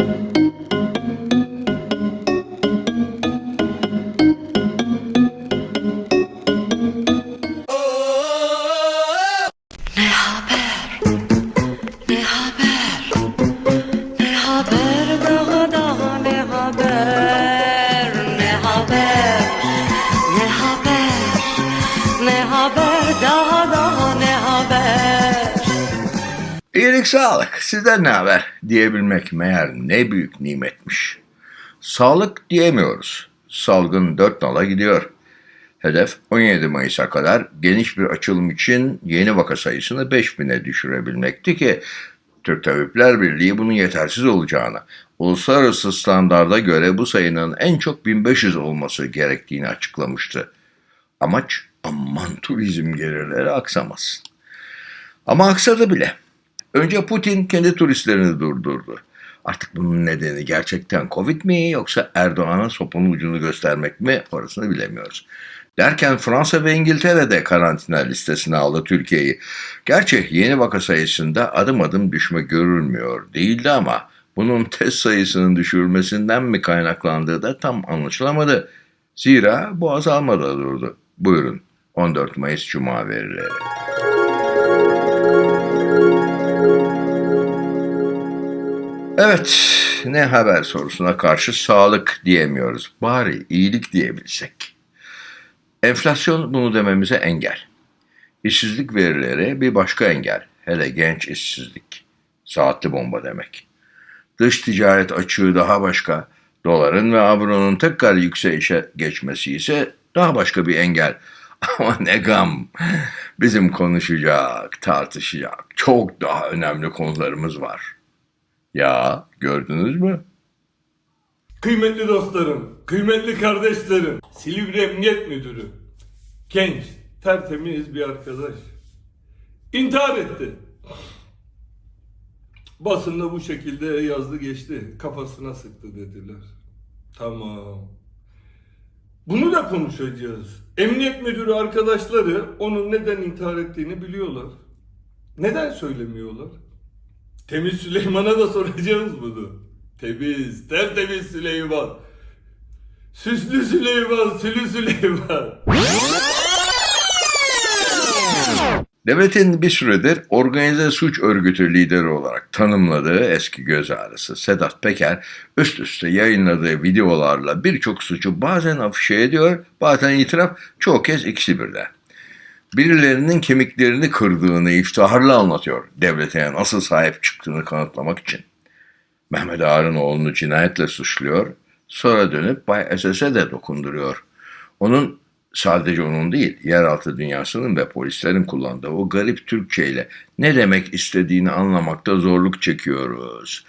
Ne sağlık. Sizden ne haber? Diyebilmek meğer ne büyük nimetmiş. Sağlık diyemiyoruz. Salgın dört nala gidiyor. Hedef 17 Mayıs'a kadar geniş bir açılım için yeni vaka sayısını 5000'e düşürebilmekti ki Türk Tabipler Birliği bunun yetersiz olacağını, uluslararası standarda göre bu sayının en çok 1500 olması gerektiğini açıklamıştı. Amaç aman turizm gelirleri aksamasın. Ama aksadı bile. Önce Putin kendi turistlerini durdurdu. Artık bunun nedeni gerçekten Covid mi yoksa Erdoğan'a sopanın ucunu göstermek mi orasını bilemiyoruz. Derken Fransa ve İngiltere de karantina listesine aldı Türkiye'yi. Gerçi yeni vaka sayısında adım adım düşme görülmüyor değildi ama bunun test sayısının düşürmesinden mi kaynaklandığı da tam anlaşılamadı. Zira bu azalmada durdu. Buyurun 14 Mayıs Cuma verileri. Evet, ne haber sorusuna karşı sağlık diyemiyoruz. Bari iyilik diyebilsek. Enflasyon bunu dememize engel. İşsizlik verileri bir başka engel. Hele genç işsizlik. Saatli bomba demek. Dış ticaret açığı daha başka. Doların ve avronun tekrar yükselişe geçmesi ise daha başka bir engel. Ama ne gam. Bizim konuşacak, tartışacak çok daha önemli konularımız var. Ya gördünüz mü? Kıymetli dostlarım, kıymetli kardeşlerim, Silivri Emniyet Müdürü, genç, tertemiz bir arkadaş. İntihar etti. Basında bu şekilde yazdı geçti. Kafasına sıktı dediler. Tamam. Bunu da konuşacağız. Emniyet müdürü arkadaşları onun neden intihar ettiğini biliyorlar. Neden söylemiyorlar? Temiz Süleyman'a da soracağız bunu. Temiz, tertemiz Süleyman. Süslü Süleyman, Sülü Süleyman. Devletin bir süredir organize suç örgütü lideri olarak tanımladığı eski göz ağrısı Sedat Peker üst üste yayınladığı videolarla birçok suçu bazen afişe ediyor, bazen itiraf, çoğu kez ikisi birden. Birilerinin kemiklerini kırdığını iftiharla anlatıyor devlete nasıl sahip çıktığını kanıtlamak için. Mehmet Ağar'ın oğlunu cinayetle suçluyor, sonra dönüp Bay SS'e de dokunduruyor. Onun sadece onun değil, yeraltı dünyasının ve polislerin kullandığı o garip Türkçe ile ne demek istediğini anlamakta zorluk çekiyoruz.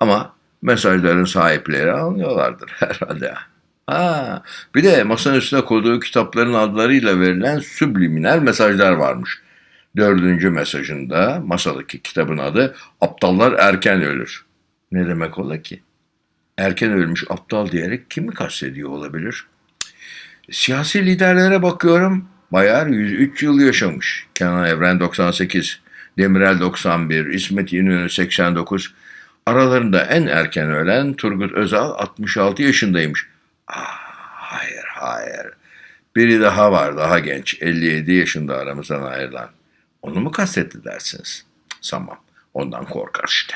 Ama mesajların sahipleri anlıyorlardır herhalde. Ha, bir de masanın üstüne koyduğu kitapların adlarıyla verilen subliminal mesajlar varmış. Dördüncü mesajında masadaki kitabın adı Aptallar Erken Ölür. Ne demek ola ki? Erken ölmüş aptal diyerek kimi kastediyor olabilir? Siyasi liderlere bakıyorum. Bayar 103 yıl yaşamış. Kenan Evren 98, Demirel 91, İsmet İnönü 89. Aralarında en erken ölen Turgut Özal 66 yaşındaymış. Ah, hayır hayır. Biri daha var daha genç 57 yaşında aramızdan ayrılan. Onu mu kastetti dersiniz? Sanmam. Ondan korkar işte.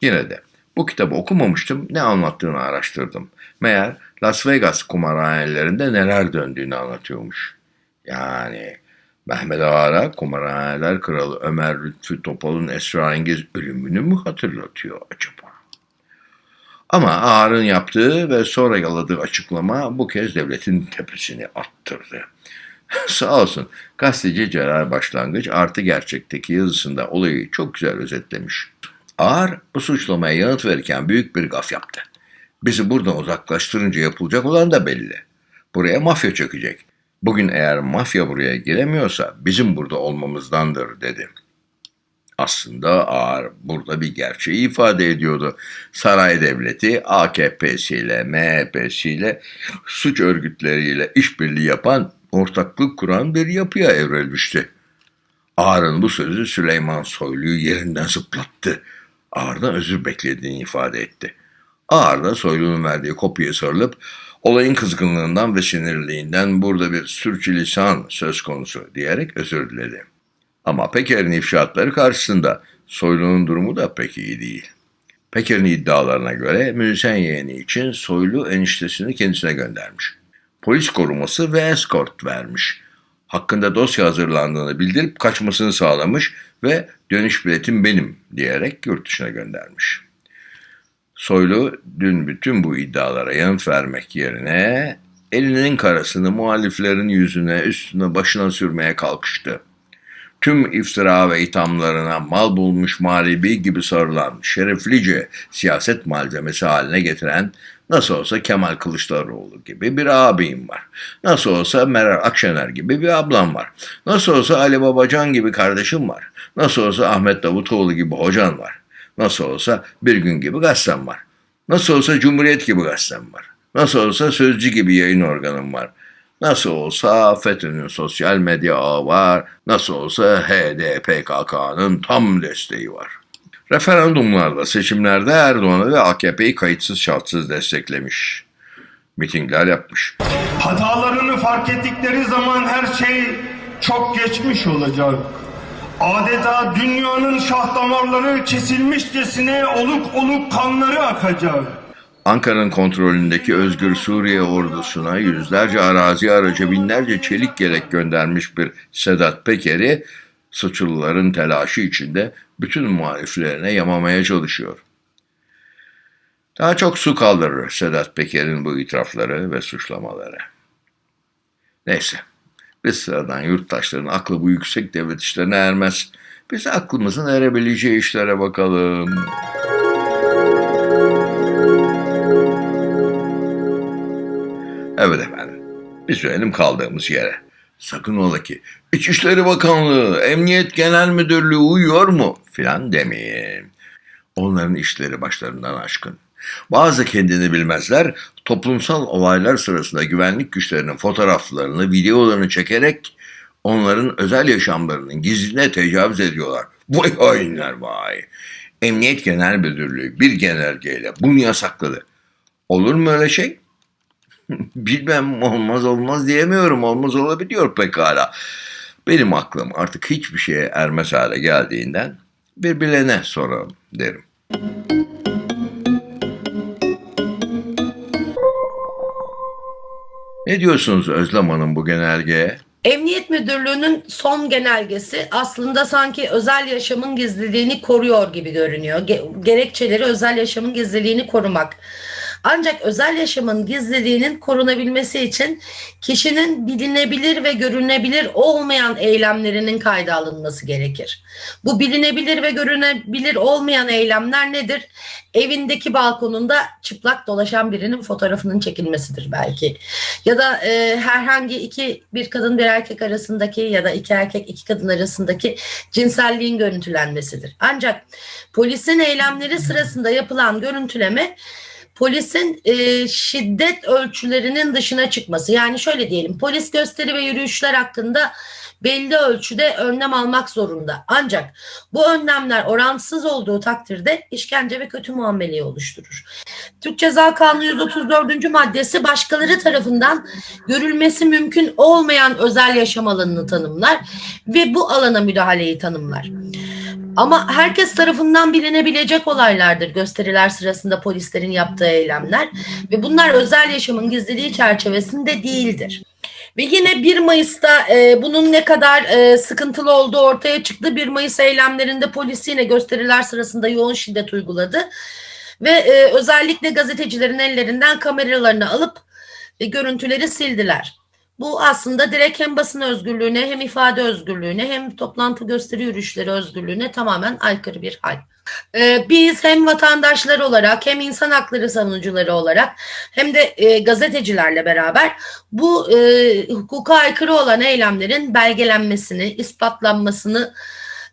Yine de bu kitabı okumamıştım, ne anlattığını araştırdım. Meğer Las Vegas kumarhanelerinde neler döndüğünü anlatıyormuş. Yani Mehmet Ağar'a kumarhaneler kralı Ömer Lütfü Topal'ın esrarengiz ölümünü mü hatırlatıyor acaba? Ama Ağar'ın yaptığı ve sonra yaladığı açıklama bu kez devletin tepesini attırdı. Sağ olsun gazeteci Celal Başlangıç artı gerçekteki yazısında olayı çok güzel özetlemiş. Ağar bu suçlamaya yanıt verirken büyük bir gaf yaptı. Bizi buradan uzaklaştırınca yapılacak olan da belli. Buraya mafya çökecek. Bugün eğer mafya buraya giremiyorsa bizim burada olmamızdandır dedi. Aslında Ağar burada bir gerçeği ifade ediyordu. Saray devleti AKP'siyle, MHP'siyle, suç örgütleriyle işbirliği yapan, ortaklık kuran bir yapıya evrilmişti. Ağar'ın bu sözü Süleyman Soylu'yu yerinden zıplattı. Ağar'dan özür beklediğini ifade etti. Ağır da Soylu'nun verdiği kopyaya sarılıp olayın kızgınlığından ve sinirliğinden burada bir sürçülisan söz konusu diyerek özür diledi. Ama Peker'in ifşaatları karşısında Soylu'nun durumu da pek iyi değil. Peker'in iddialarına göre müzisyen yeğeni için Soylu eniştesini kendisine göndermiş. Polis koruması ve eskort vermiş. Hakkında dosya hazırlandığını bildirip kaçmasını sağlamış ve dönüş biletim benim diyerek yurt dışına göndermiş. Soylu dün bütün bu iddialara yanıt vermek yerine elinin karasını muhaliflerin yüzüne, üstüne, başına sürmeye kalkıştı. Tüm iftira ve ithamlarına mal bulmuş mağlubi gibi sarılan, şereflice siyaset malzemesi haline getiren nasıl olsa Kemal Kılıçdaroğlu gibi bir ağabeyim var. Nasıl olsa Meral Akşener gibi bir ablam var. Nasıl olsa Ali Babacan gibi kardeşim var. Nasıl olsa Ahmet Davutoğlu gibi hocan var. Nasıl olsa Bir Gün gibi gazetem var. Nasıl olsa Cumhuriyet gibi gazetem var. Nasıl olsa Sözcü gibi yayın organım var. Nasıl olsa FETÖ'nün sosyal medya ağı var. Nasıl olsa HDPKK'nın tam desteği var. Referandumlarda, seçimlerde Erdoğan'ı ve AKP'yi kayıtsız şartsız desteklemiş. Mitingler yapmış. Hatalarını fark ettikleri zaman her şey çok geçmiş olacak. Adeta dünyanın şah damarları kesilmişçesine oluk oluk kanları akacak. Ankara'nın kontrolündeki Özgür Suriye ordusuna yüzlerce arazi aracı binlerce çelik yelek göndermiş bir Sedat Peker'i suçluların telaşı içinde bütün muhaliflerine yamamaya çalışıyor. Daha çok su kaldırır Sedat Peker'in bu itirafları ve suçlamaları. Neyse, biz sıradan yurttaşların aklı bu yüksek devlet işlerine ermez. Biz aklımızın erebileceği işlere bakalım. Evet efendim. Biz dönelim kaldığımız yere. Sakın ola ki İçişleri Bakanlığı, Emniyet Genel Müdürlüğü uyuyor mu filan demeyin. Onların işleri başlarından aşkın. Bazı kendini bilmezler toplumsal olaylar sırasında güvenlik güçlerinin fotoğraflarını, videolarını çekerek onların özel yaşamlarının gizline tecavüz ediyorlar. Vay hainler vay. Emniyet Genel Müdürlüğü bir genelgeyle bunu yasakladı. Olur mu öyle şey? Bilmem olmaz olmaz diyemiyorum. Olmaz olabiliyor pekala. Benim aklım artık hiçbir şeye ermez hale geldiğinden birbirlerine soralım derim. Ne diyorsunuz Özlem Hanım bu genelgeye? Emniyet Müdürlüğü'nün son genelgesi aslında sanki özel yaşamın gizliliğini koruyor gibi görünüyor. Ge- gerekçeleri özel yaşamın gizliliğini korumak. Ancak özel yaşamın gizliliğinin korunabilmesi için kişinin bilinebilir ve görünebilir olmayan eylemlerinin kayda alınması gerekir. Bu bilinebilir ve görünebilir olmayan eylemler nedir? Evindeki balkonunda çıplak dolaşan birinin fotoğrafının çekilmesidir belki. Ya da e, herhangi iki bir kadın bir erkek arasındaki ya da iki erkek iki kadın arasındaki cinselliğin görüntülenmesidir. Ancak polisin eylemleri sırasında yapılan görüntüleme polisin e, şiddet ölçülerinin dışına çıkması. Yani şöyle diyelim polis gösteri ve yürüyüşler hakkında belli ölçüde önlem almak zorunda. Ancak bu önlemler oransız olduğu takdirde işkence ve kötü muameleyi oluşturur. Türk Ceza Kanunu 134. maddesi başkaları tarafından görülmesi mümkün olmayan özel yaşam alanını tanımlar ve bu alana müdahaleyi tanımlar. Ama herkes tarafından bilinebilecek olaylardır gösteriler sırasında polislerin yaptığı eylemler ve bunlar özel yaşamın gizliliği çerçevesinde değildir. Ve yine 1 Mayıs'ta e, bunun ne kadar e, sıkıntılı olduğu ortaya çıktı. 1 Mayıs eylemlerinde polis yine gösteriler sırasında yoğun şiddet uyguladı. Ve e, özellikle gazetecilerin ellerinden kameralarını alıp e, görüntüleri sildiler. Bu aslında direkt hem basın özgürlüğüne hem ifade özgürlüğüne hem toplantı gösteri yürüyüşleri özgürlüğüne tamamen aykırı bir hal. Ee, biz hem vatandaşlar olarak hem insan hakları savunucuları olarak hem de e, gazetecilerle beraber bu e, hukuka aykırı olan eylemlerin belgelenmesini, ispatlanmasını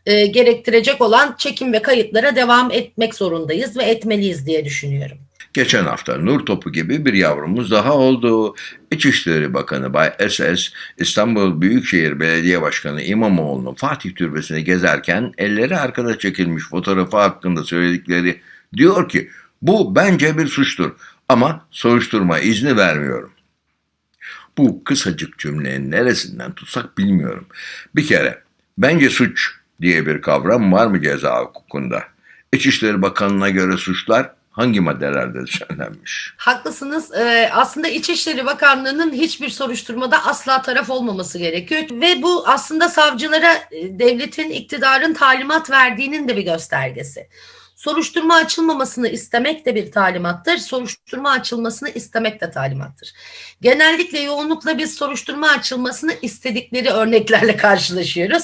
e, gerektirecek olan çekim ve kayıtlara devam etmek zorundayız ve etmeliyiz diye düşünüyorum. Geçen hafta Nur Topu gibi bir yavrumuz daha oldu. İçişleri Bakanı Bay SS, İstanbul Büyükşehir Belediye Başkanı İmamoğlu'nun Fatih Türbesi'ni gezerken elleri arkada çekilmiş fotoğrafı hakkında söyledikleri diyor ki Bu bence bir suçtur ama soruşturma izni vermiyorum. Bu kısacık cümlenin neresinden tutsak bilmiyorum. Bir kere bence suç diye bir kavram var mı ceza hukukunda? İçişleri Bakanı'na göre suçlar hangi maddelerde düzenlenmiş? Haklısınız. Ee, aslında İçişleri Bakanlığı'nın hiçbir soruşturmada asla taraf olmaması gerekiyor. Ve bu aslında savcılara e, devletin, iktidarın talimat verdiğinin de bir göstergesi. Soruşturma açılmamasını istemek de bir talimattır. Soruşturma açılmasını istemek de talimattır. Genellikle yoğunlukla biz soruşturma açılmasını istedikleri örneklerle karşılaşıyoruz.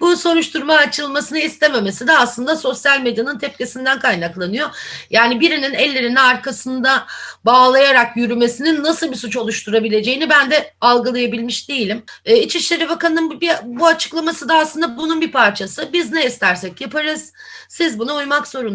Bu soruşturma açılmasını istememesi de aslında sosyal medyanın tepkisinden kaynaklanıyor. Yani birinin ellerini arkasında bağlayarak yürümesinin nasıl bir suç oluşturabileceğini ben de algılayabilmiş değilim. E, İçişleri Bakanı'nın bu açıklaması da aslında bunun bir parçası. Biz ne istersek yaparız. Siz buna uymak zorundasınız.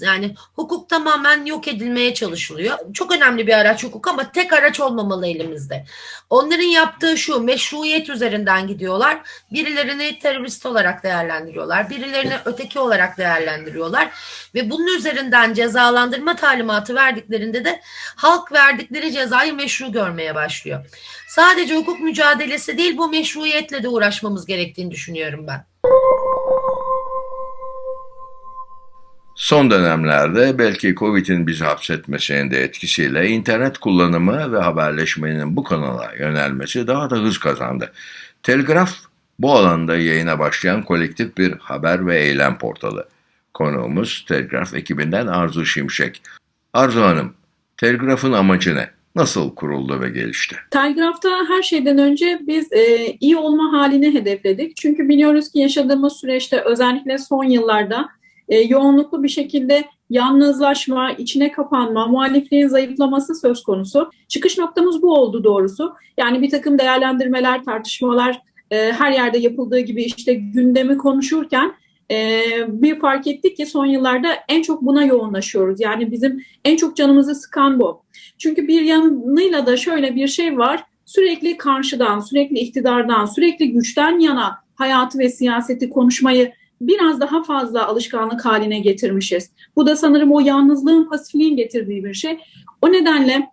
Yani hukuk tamamen yok edilmeye çalışılıyor. Çok önemli bir araç hukuk ama tek araç olmamalı elimizde. Onların yaptığı şu meşruiyet üzerinden gidiyorlar. Birilerini terörist olarak değerlendiriyorlar. Birilerini öteki olarak değerlendiriyorlar. Ve bunun üzerinden cezalandırma talimatı verdiklerinde de halk verdikleri cezayı meşru görmeye başlıyor. Sadece hukuk mücadelesi değil bu meşruiyetle de uğraşmamız gerektiğini düşünüyorum ben. Son dönemlerde belki Covid'in bizi hapsetmesinin de etkisiyle internet kullanımı ve haberleşmenin bu kanala yönelmesi daha da hız kazandı. Telgraf bu alanda yayına başlayan kolektif bir haber ve eylem portalı. Konuğumuz Telgraf ekibinden Arzu Şimşek. Arzu Hanım, Telgraf'ın amacı ne? Nasıl kuruldu ve gelişti? Telgraf'ta her şeyden önce biz e, iyi olma halini hedefledik. Çünkü biliyoruz ki yaşadığımız süreçte özellikle son yıllarda e, yoğunluklu bir şekilde yalnızlaşma, içine kapanma, muhalifliğin zayıflaması söz konusu. Çıkış noktamız bu oldu doğrusu. Yani bir takım değerlendirmeler, tartışmalar e, her yerde yapıldığı gibi işte gündemi konuşurken e, bir fark ettik ki son yıllarda en çok buna yoğunlaşıyoruz. Yani bizim en çok canımızı sıkan bu. Çünkü bir yanıyla da şöyle bir şey var. Sürekli karşıdan, sürekli iktidardan, sürekli güçten yana hayatı ve siyaseti konuşmayı biraz daha fazla alışkanlık haline getirmişiz. Bu da sanırım o yalnızlığın, pasifliğin getirdiği bir şey. O nedenle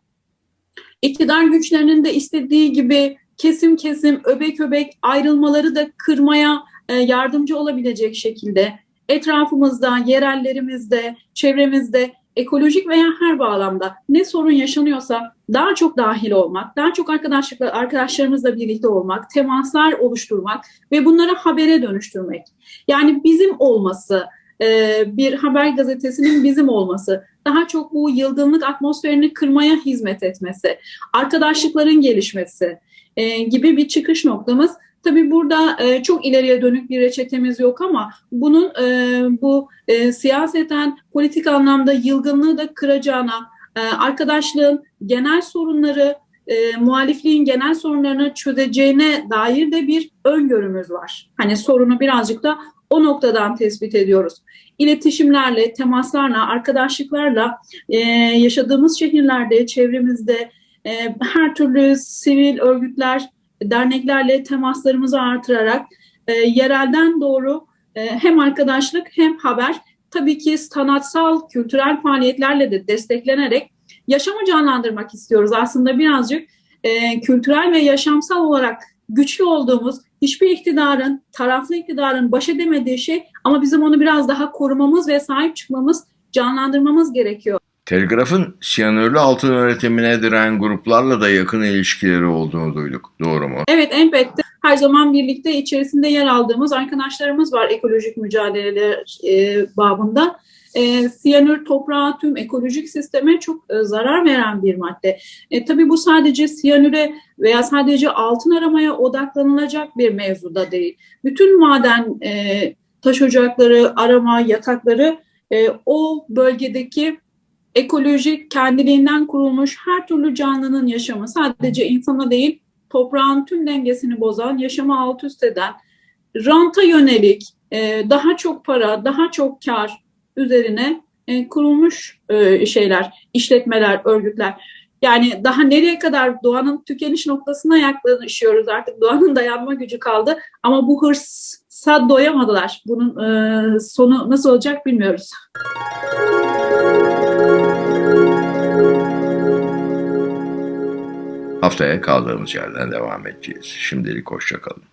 iktidar güçlerinin de istediği gibi kesim kesim, öbek öbek ayrılmaları da kırmaya e, yardımcı olabilecek şekilde etrafımızda, yerellerimizde, çevremizde ekolojik veya her bağlamda ne sorun yaşanıyorsa daha çok dahil olmak, daha çok arkadaşlıkla arkadaşlarımızla birlikte olmak, temaslar oluşturmak ve bunları habere dönüştürmek. Yani bizim olması, e, bir haber gazetesinin bizim olması, daha çok bu yıldırımlık atmosferini kırmaya hizmet etmesi, arkadaşlıkların gelişmesi e, gibi bir çıkış noktamız. Tabii burada e, çok ileriye dönük bir reçetemiz yok ama bunun e, bu e, siyaseten politik anlamda yılgınlığı da kıracağına, arkadaşlığın genel sorunları, muhalifliğin genel sorunlarını çözeceğine dair de bir öngörümüz var. Hani sorunu birazcık da o noktadan tespit ediyoruz. İletişimlerle, temaslarla, arkadaşlıklarla yaşadığımız şehirlerde, çevremizde her türlü sivil örgütler, derneklerle temaslarımızı artırarak e, yerelden doğru e, hem arkadaşlık hem haber tabii ki sanatsal, kültürel faaliyetlerle de desteklenerek yaşamı canlandırmak istiyoruz. Aslında birazcık e, kültürel ve yaşamsal olarak güçlü olduğumuz hiçbir iktidarın, taraflı iktidarın baş edemediği şey ama bizim onu biraz daha korumamız ve sahip çıkmamız, canlandırmamız gerekiyor. Telgraf'ın siyanürlü altın üretimine diren gruplarla da yakın ilişkileri olduğunu duyduk. Doğru mu? Evet elbette her zaman birlikte içerisinde yer aldığımız arkadaşlarımız var ekolojik mücadeleler e, babında. E, siyanür toprağa tüm ekolojik sisteme çok e, zarar veren bir madde. E, tabii bu sadece siyanüre veya sadece altın aramaya odaklanılacak bir mevzuda değil. Bütün maden e, taş ocakları, arama, yatakları e, o bölgedeki ekolojik kendiliğinden kurulmuş her türlü canlının yaşamı sadece insana değil toprağın tüm dengesini bozan, yaşamı alt üst eden, ranta yönelik e, daha çok para, daha çok kar üzerine e, kurulmuş e, şeyler, işletmeler, örgütler. Yani daha nereye kadar doğanın tükeniş noktasına yaklaşıyoruz artık doğanın dayanma gücü kaldı ama bu hırsa doyamadılar. Bunun sonu nasıl olacak bilmiyoruz. Haftaya kaldığımız yerden devam edeceğiz. Şimdilik hoşçakalın.